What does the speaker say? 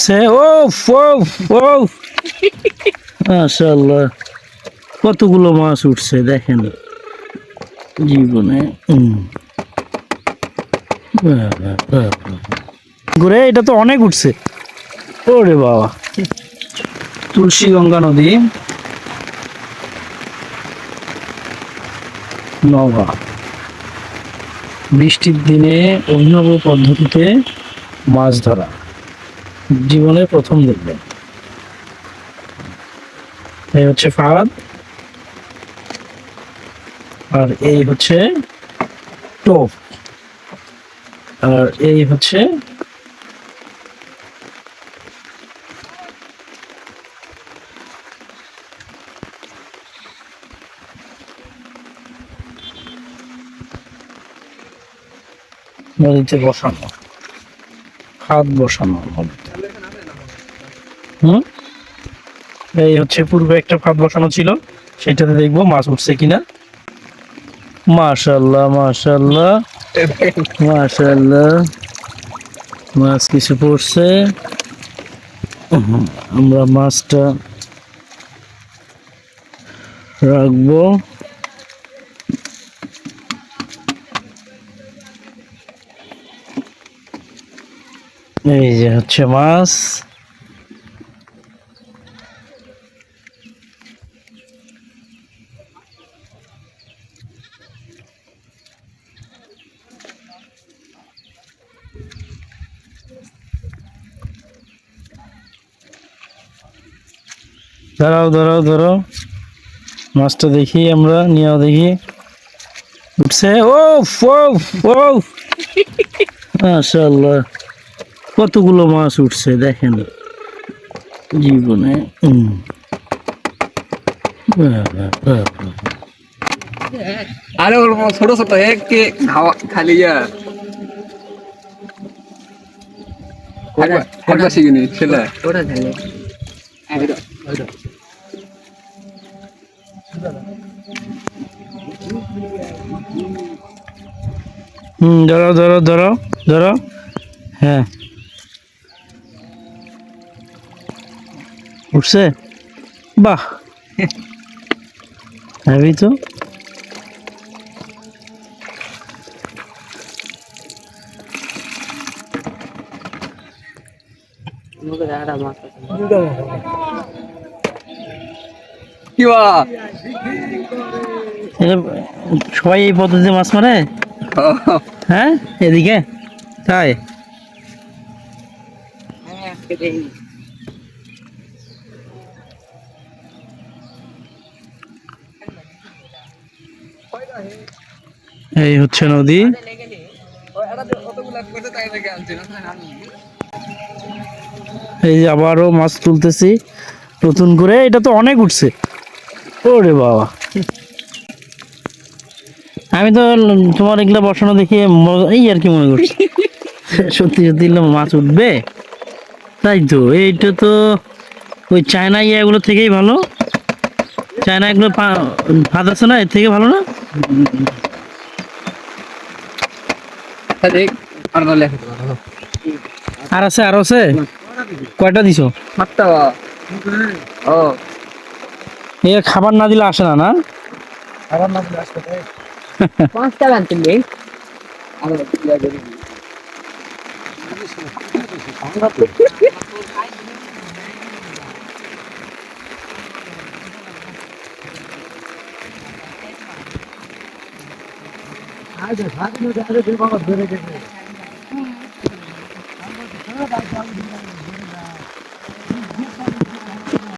উঠছে ও ও মাশাআল্লাহ। কতগুলো মাছ উঠছে দেখেন। জীবনে। ঘুরে, এটা তো অনেক উঠছে। ওরে বাবা। তুলসী গঙ্গা নদী। নওগাঁ। বৃষ্টির দিনে অভিনব পদ্ধতিতে মাছ ধরা। জীবনে প্রথম দেখবেন এই হচ্ছে ফাদ আর এই হচ্ছে টোপ আর এই হচ্ছে নদীতে বসানো। হাত বসানো নদীতে হুম? এই হচ্ছে পূর্বে একটা ফাঁদ বসানো ছিল, সেটাতে দেখব মাছ উঠছে কিনা। মাশাল্লাহ মাশাল্লাহ মাশাল্লাহ। মাছ কিছু পড়ছে। আমরা মাছটা রাখব। এই যে হচ্ছে মাছ। দাঁড়াও দাঁড়াও দাঁড়াও। মাছটা দেখি আমরা নিয়েও দেখি। উঠছে। ও ও ও মাশাআল্লাহ। কতগুলো মাছ উঠছে দেখেন। জীবনে। আরে ওর ছোট ছোট একে খাওয়া খালি ইয়া। একবার শিখিনি ওটা খালি। হুম ধরো ধরো ধরো ধরো। হ্যাঁ। উঠছে? বাহ। হ্যাভি তো। সবাই এই পদ্ধতিতে মাছ মারে? হ্যাঁ? এদিকে? তাই? এই হচ্ছে নদী। এই যে আবারও মাছ তুলতেছি। নতুন করে। এটা তো অনেক উঠছে। ওরে বাবা। আমি তো তোমার এগুলা বসানো দেখে এই আর কি মনে করছি। সত্যি সত্যি মাছ উঠবে? তাই তো এইটা তো ওই চায়না ইয়েগুলো থেকেই ভালো। চায়না এগুলো ভাত আছে না এর থেকে ভালো না? আর না আছে আর আছে? কয়টা দিছো? সাতটা। ও। এ খাবার না দিলে আসে না না পাঁচটা বানতে নেই আমরা ইয়া করি